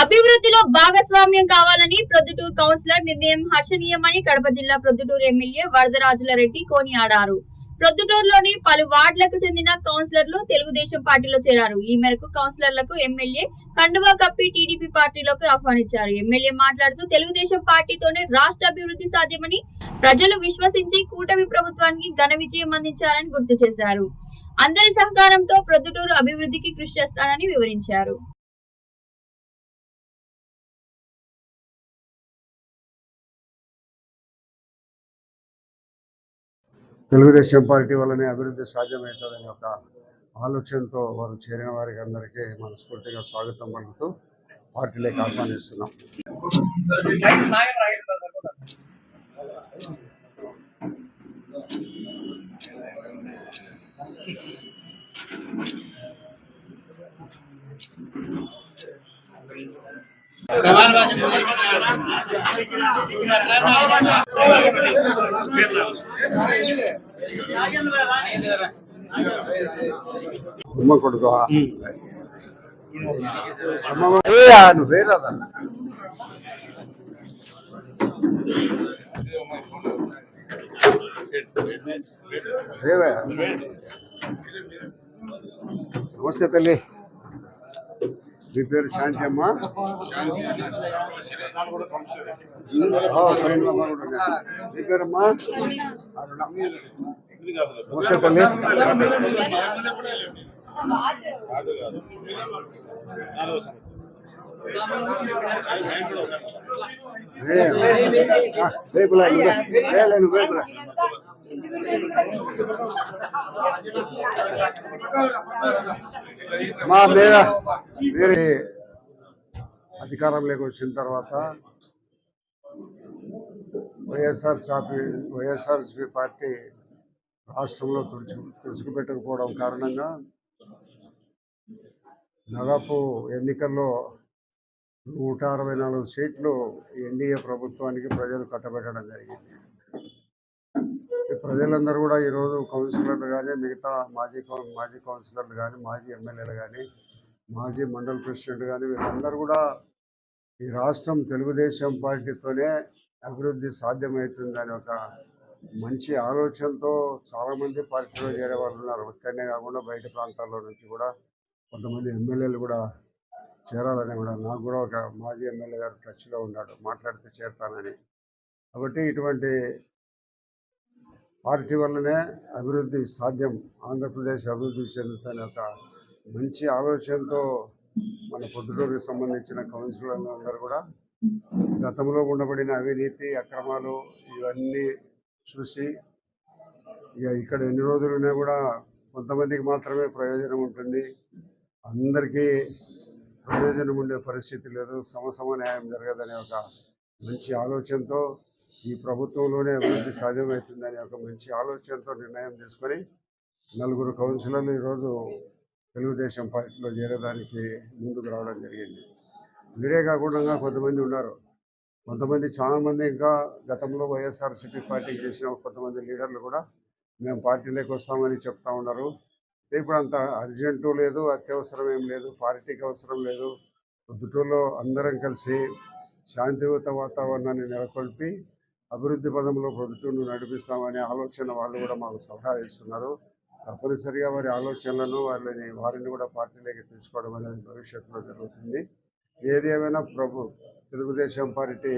అభివృద్ధిలో భాగస్వామ్యం కావాలని ప్రొద్దుటూరు కౌన్సిలర్ నిర్ణయం హర్షణీయమని కడప జిల్లా ప్రొద్దుటూరు ఎమ్మెల్యే వరదరాజుల రెడ్డి కొనియాడారు. ప్రొద్దుటూరులోని పలు వార్డులకు చెందిన కౌన్సిలర్లు తెలుగుదేశం పార్టీలో చేరారు. ఈ మేరకు కౌన్సిలర్లకు ఎమ్మెల్యే కండువా కప్పి టీడీపీ పార్టీలోకి ఆహ్వానించారు. ఎమ్మెల్యే మాట్లాడుతూ తెలుగుదేశం పార్టీతోనే రాష్ట్ర అభివృద్ధి సాధ్యమని ప్రజలు విశ్వసించి కూటమి ప్రభుత్వానికి ఘన విజయం అందించారని గుర్తు చేశారు. అందరి సహకారంతో ప్రొద్దుటూరు అభివృద్ధికి కృషి చేస్తానని వివరించారు. తెలుగుదేశం పార్టీ వల్లనే అభివృద్ధి సాధ్యమవుతుందనే ఒక ఆలోచనతో వారు చేరిన వారికి అందరికీ మనస్ఫూర్తిగా స్వాగతం పలుకుతూ పార్టీలోకి ఆహ్వానిస్తున్నాం. అమ్మ కొడుకు నువ్వు వేరేదా నమస్తే తల్లి మీ పేరు శాంతి అమ్మ ఓ, ఫ్రెండ్ అమ్మ కూడా ఉన్నా. మీ పేరమ్మా అరుణ. నమస్తే తల్లి ఏ, ఆ, రేపులా నువ్వే లేలే, నువ్వే రా. మా మేరా వేరే అధికారంలోకి వచ్చిన తర్వాత వైఎస్ఆర్ సాపి వైఎస్ఆర్సీపీ పార్టీ రాష్ట్రంలో తుడుచు తుడుచుకుపెట్టకపోవడం కారణంగా దాదాపు ఎన్నికల్లో నూట అరవై నాలుగు సీట్లు ఎన్డీఏ ప్రభుత్వానికి ప్రజలు కట్టబెట్టడం జరిగింది. ప్రజలందరూ కూడా ఈరోజు కౌన్సిలర్లు కానీ మిగతా మాజీ మాజీ కౌన్సిలర్లు కానీ మాజీ ఎమ్మెల్యేలు కానీ మాజీ మండల ప్రెసిడెంట్ కానీ వీళ్ళందరూ కూడా ఈ రాష్ట్రం తెలుగుదేశం పార్టీతోనే అభివృద్ధి సాధ్యమవుతుందని ఒక మంచి ఆలోచనతో చాలామంది పార్టీలో చేరే వాళ్ళు ఉన్నారు. ఇక్కడనే కాకుండా బయట ప్రాంతాల్లో నుంచి కూడా కొంతమంది ఎమ్మెల్యేలు కూడా చేరాలని కూడా నాకు కూడా ఒక మాజీ ఎమ్మెల్యే గారు టచ్లో ఉన్నాడు. మాట్లాడితే చేరతానని. కాబట్టి ఇటువంటి పార్టీ వల్లనే అభివృద్ధి సాధ్యం. ఆంధ్రప్రదేశ్ అభివృద్ధి చెందుతున్న ఒక మంచి ఆలోచనతో మన పొద్దుటూరుకు సంబంధించిన కౌన్సిలర్లు అందరూ కూడా గతంలో ఉండబడిన అవినీతి అక్రమాలు ఇవన్నీ చూసి ఇక ఇక్కడ ఎన్ని రోజులున్నా కూడా కొంతమందికి మాత్రమే ప్రయోజనం ఉంటుంది. అందరికీ ప్రయోజనం ఉండే పరిస్థితి లేదు. సమసమ న్యాయం జరగదనే ఒక మంచి ఆలోచనతో ఈ ప్రభుత్వంలోనే అభివృద్ధి సాధ్యమవుతుందనే ఒక మంచి ఆలోచనతో నిర్ణయం తీసుకొని నలుగురు కౌన్సిలర్లు ఈరోజు తెలుగుదేశం పార్టీలో చేరడానికి ముందుకు రావడం జరిగింది. వీరే కాకుండా కొంతమంది ఉన్నారు. కొంతమంది చాలామంది ఇంకా గతంలో వైఎస్ఆర్సీపీ పార్టీకి చేసిన కొంతమంది లీడర్లు కూడా మేము పార్టీలోకి వస్తామని చెప్తా ఉన్నారు. ఇప్పుడు అంత అర్జెంటు లేదు అత్యవసరం ఏం లేదు పార్టీకి అవసరం లేదు. పొద్దుటూరులో అందరం కలిసి శాంతియుత వాతావరణాన్ని నెలకొల్పి అభివృద్ధి పదంలో ప్రభుత్వం నడిపిస్తామనే ఆలోచన వాళ్ళు కూడా మాకు సలహా ఇస్తున్నారు. తప్పనిసరిగా వారి ఆలోచనలను వాళ్ళని వారిని కూడా పార్టీలోకి తీసుకోవడం అనేది భవిష్యత్తులో జరుగుతుంది. ఏది ఏమైనా ప్రభు తెలుగుదేశం పార్టీ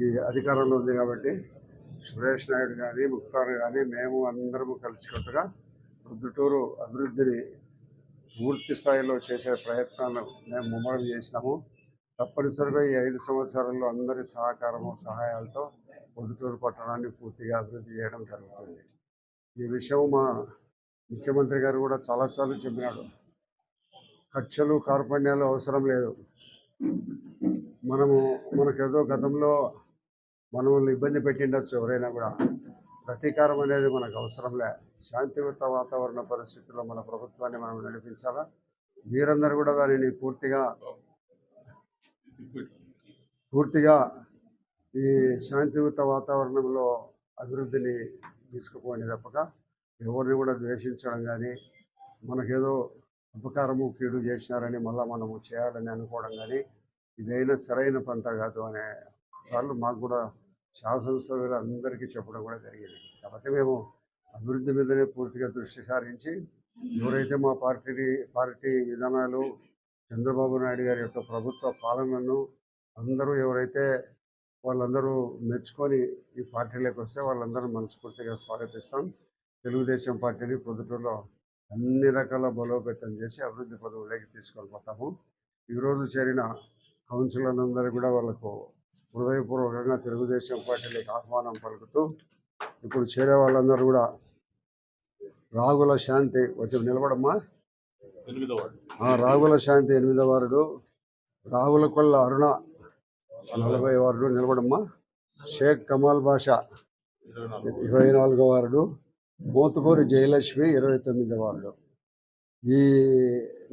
ఈ అధికారంలో ఉంది కాబట్టి సురేష్ నాయుడు కానీ ముక్తార్ కానీ మేము అందరము కలిసికట్టుగా ప్రొద్దుటూరు అభివృద్ధిని పూర్తి స్థాయిలో చేసే ప్రయత్నాలు మేము ముమ్మరం చేసినాము. తప్పనిసరిగా ఈ ఐదు సంవత్సరాల్లో అందరి సహకారము సహాయాలతో పొద్దుటూరు పట్టణాన్ని పూర్తిగా అభివృద్ధి చేయడం జరుగుతుంది. ఈ విషయం మా ముఖ్యమంత్రి గారు కూడా చాలాసార్లు చెప్పినాడు. కక్షలు కార్పణ్యాలు అవసరం లేదు. మనము మనకేదో గతంలో మనల్ని ఇబ్బంది పెట్టిండొచ్చు ఎవరైనా కూడా. ప్రతీకారం అనేది మనకు అవసరం లే. శాంతియుత వాతావరణ పరిస్థితుల్లో మన ప్రభుత్వాన్ని మనం నడిపించాలా? వీరందరూ కూడా దానిని పూర్తిగా పూర్తిగా ఈ శాంతియుత వాతావరణంలో అభివృద్ధిని తీసుకుపోని తప్పక. ఎవరిని కూడా ద్వేషించడం కానీ మనకేదో ఉపకారము కీడు చేసినారని మళ్ళీ మనము చేయాలని అనుకోవడం కానీ ఇదైనా సరైన పంట కాదు అనే సార్లు మాకు కూడా శాసనసభ్యులు అందరికీ చెప్పడం కూడా జరిగింది. కాబట్టి మేము అభివృద్ధి మీదనే పూర్తిగా దృష్టి సారించి ఎవరైతే మా పార్టీని పార్టీ విధానాలు చంద్రబాబు నాయుడు గారి యొక్క ప్రభుత్వ పాలనను అందరూ ఎవరైతే వాళ్ళందరూ మెచ్చుకొని ఈ పార్టీలోకి వస్తే వాళ్ళందరూ మనస్ఫూర్తిగా స్వాగతిస్తాం. తెలుగుదేశం పార్టీని పొద్దుటూరులో అన్ని రకాల బలోపేతం చేసి అభివృద్ధి పదవులోకి తీసుకొని పోతాము. ఈరోజు చేరిన కౌన్సిలర్లందరూ కూడా వాళ్ళకు హృదయపూర్వకంగా తెలుగుదేశం పార్టీలకు ఆహ్వానం పలుకుతూ ఇప్పుడు చేరే వాళ్ళందరూ కూడా రాగుల శాంతి వచ్చి నిలబడమ్మా. రాగుల శాంతి ఎనిమిదో వారుడు. రాగుల కొల్ల అరుణ నలభై వారుడు నిలబడమ్మా. షేక్ కమాల్ బాషా ఇరవై నాలుగు వారుడు. మోతుకూరి జయలక్ష్మి ఇరవై తొమ్మిదో వారుడు. ఈ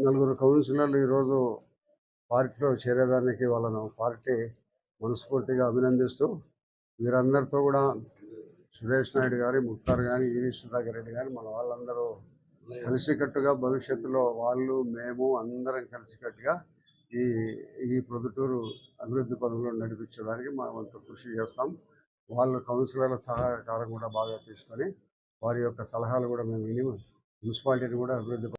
నలుగురు కౌన్సిలర్లు ఈరోజు పార్టీలో చేరేదానికి వాళ్ళను పార్టీ మనస్ఫూర్తిగా అభినందిస్తూ వీరందరితో కూడా సురేష్ నాయుడు గారి ముక్తార్ కానీ ఈవి సుధాకర్ రెడ్డి కానీ మన వాళ్ళందరూ కలిసికట్టుగా భవిష్యత్తులో వాళ్ళు మేము అందరం కలిసికట్టుగా ఈ ఈ ప్రొద్దుటూరు అభివృద్ధి పనులు నడిపించడానికి మా వంతు కృషి చేస్తాం. వాళ్ళు కౌన్సిలర్ల సహకారం కూడా బాగా తీసుకొని వారి యొక్క సలహాలు కూడా మేము విని మున్సిపాలిటీని కూడా అభివృద్ధి